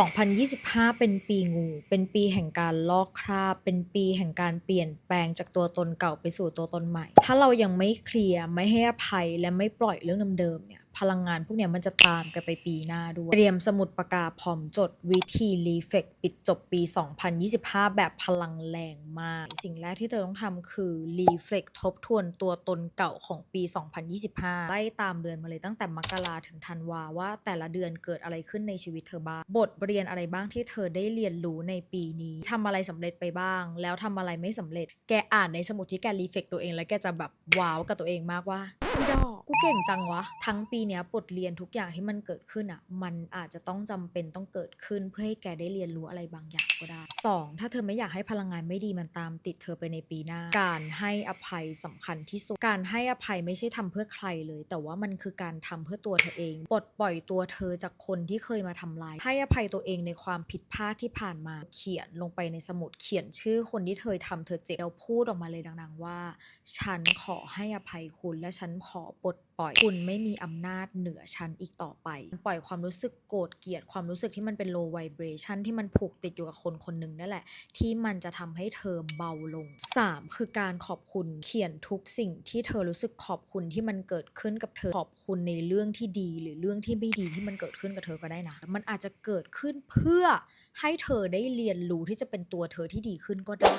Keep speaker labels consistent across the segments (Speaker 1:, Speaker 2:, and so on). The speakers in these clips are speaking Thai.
Speaker 1: 2025 เป็นปีงู เป็นปีแห่งการลอกคราบ เป็นปีแห่งการเปลี่ยนแปลงจากตัวตนเก่าไปสู่ตัวตนใหม่ ถ้าเรายังไม่เคลียร์ ไม่ให้อภัย และไม่ปล่อยเรื่องเดิมๆเนี่ย พลังงานพวกเนี้ยมันจะตามกันไปปีหน้าด้วย เตรียมสมุดปากกาพร้อมจดวิธีรีเฟกปิดจบปี 2025 แบบพลังแรงมาก สิ่งแรกที่เธอต้องทำคือรีเฟกทบทวนตัวตนเก่าของปี 2025 ไล่ตามเดือนมาเลยตั้งแต่มกราถึงธันวาว่าแต่ละเดือนเกิดอะไรขึ้นในชีวิตเธอบ้าง บทเรียนอะไรบ้างที่เธอได้เรียนรู้ในปีนี้ทำอะไรสำเร็จไปบ้าง แล้วทำอะไรไม่สำเร็จ แกอ่านในสมุดที่แกรีเฟกตัวเองแล้วแกจะแบบว้าวกับตัวเองมากว่าพี่ดอกกูเก่งจังวะ ทั้งปีเนี้ยบทเรียนทุกอย่างที่มันเกิดขึ้นอะ มันอาจจะต้องจำเป็นต้องเกิดขึ้นเพื่อให้แกได้เรียนรู้อะไรบางอย่างก็ได้ 2. ถ้าเธอไม่อยากให้พลังงานไม่ดีมันตามติดเธอไปในปีหน้า การให้อภัยสำคัญที่สุด การให้อภัยไม่ใช่ทำเพื่อใครเลย แต่ว่ามันคือการทำเพื่อตัวเธอเอง ปลดปล่อยตัวเธอจากคนที่เคยมาทำลาย ให้อภัยตัวเองในความผิดพลาดที่ผ่านมา เขียนลงไปในสมุด เขียนชื่อคนที่เธอทำเธอเจ็บแล้วพูดออกมาเลยดัง ๆ ว่า ฉันขอให้อภัยคุณและฉันขอปลด ล่อยคุณไม่มีอำนาจเหนือฉันอีกต่อไป ปล่อยความรู้สึกโกรธเกลียดความรู้สึกที่มันเป็น low vibration ที่มันผูกติดอยู่กับคนคนหนึ่งนั่นแหละ ที่มันจะทำให้เธอเบาลง 3. คือการขอบคุณเขียนทุกสิ่งที่เธอรู้สึกขอบคุณที่มันเกิดขึ้นกับเธอขอบคุณในเรื่องที่ดี หรือเรื่องที่ไม่ดีที่มันเกิดขึ้นกับเธอก็ได้นะ มันอาจจะเกิดขึ้นเพื่อให้เธอได้เรียนรู้ที่จะเป็นตัวเธอที่ดีขึ้นก็ได้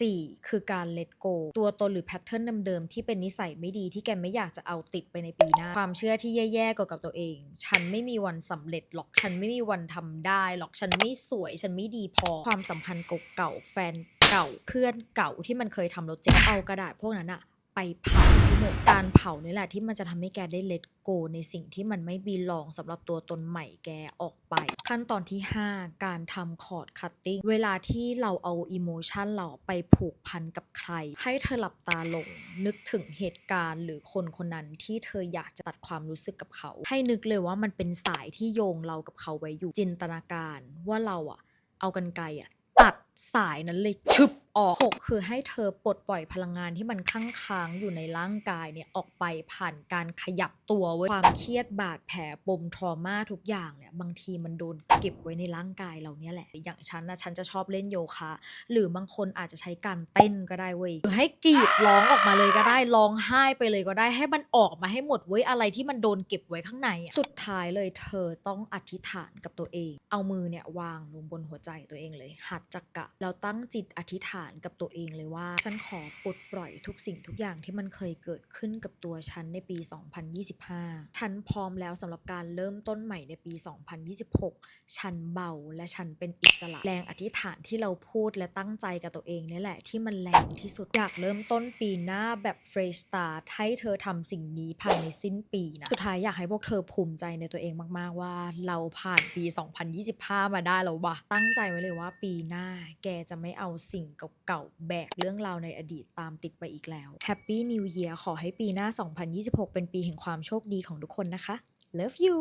Speaker 1: 4. คือการเลตโกตัวตนหรือแพทเทิร์นเดิมๆที่เป็นนิสัยไม่ดีที่แกไม่อยากจะเอาติดไปในปีหน้า ความเชื่อที่แย่ๆเกี่ยวกับตัวเอง ฉันไม่มีวันสำเร็จหรอกฉันไม่มีวันทำได้หรอกฉันไม่สวย ฉันไม่ดีพอความสัมพันธ์เก่าๆแฟนเก่าเพื่อนเก่าที่มันเคยทำเราเจ็บเอากระดาษพวกนั้นอะ ไปเผาให้หมดการเผานี่แหละที่มันจะทำให้แกได้ let go ในสิ่งที่มันไม่บีลองสำหรับตัวตนใหม่แกออกไป ขั้นตอนที่ 5 การทำคอร์ดคัตติ้งเวลาที่เราเอาอิโมชันเราไปผูกพันกับใคร ให้เธอหลับตาลง นึกถึงเหตุการณ์ หรือคนคนนั้นที่เธออยากจะตัดความรู้สึกกับเขา ให้นึกเลยว่ามันเป็นสายที่โยงเรากับเขาไว้อยู่จินตนาการ ว่าเราอะเอากันไกลอะตัดสายนั้นเลยชึบ ออกหกคือให้เธอปลดปล่อยพลังงานที่มันค้างค้างอยู่ในร่างกายเนี่ยออกไปผ่านการขยับตัวเว้ยความเครียดบาดแผลปมทรมาทุกอย่างเนี่ยบางทีมันโดนเก็บไว้ในร่างกายเราเนี่ยแหละ อย่างฉันนะฉันจะชอบเล่นโยคะ หรือบางคนอาจจะใช้การเต้นก็ได้เว้ยหรือให้กรีดร้องออกมาเลยก็ได้ร้องไห้ไปเลยก็ได้ให้มันออกมาให้หมดเว้ยอะไรที่มันโดนเก็บไว้ข้างใน สุดท้ายเลยเธอต้องอธิษฐานกับตัวเอง เอามือเนี่ยวางลงบนหัวใจตัวเองเลยหัดจักกะแล้วตั้งจิตอธิษฐานานกับตัวเองเลยว่า ฉันขอปลดปล่อยทุกสิ่งทุกอย่างที่มันเคยเกิดขึ้นกับตัวฉันในปี 2025 ฉันพร้อมแล้วสำหรับการเริ่มต้นใหม่ในปี 2026 ฉันเบาและฉันเป็นอิสระ แรงอธิษฐานที่เราพูดและตั้งใจกับตัวเองนี่แหละที่มันแรงที่สุดอยากเริ่มต้นปีหน้าแบบเฟรชสตาร์ทให้เธอทำสิ่งนี้ภายในสิ้นปีนะสุดท้ายอยากให้พวกเธอภูมิใจในตัวเองมาก ๆ ว่า เราผ่านปี 2025 มาได้แล้ววะตั้งใจไว้เลยว่าปีหน้าแกจะไม่เอาสิ่งเก่าๆ แบกเรื่องราวในอดีตตามติดไปอีกแล้ว Happy New Year ขอให้ปีหน้า 2026 เป็นปีแห่งความโชคดีของทุกคนนะคะ Love you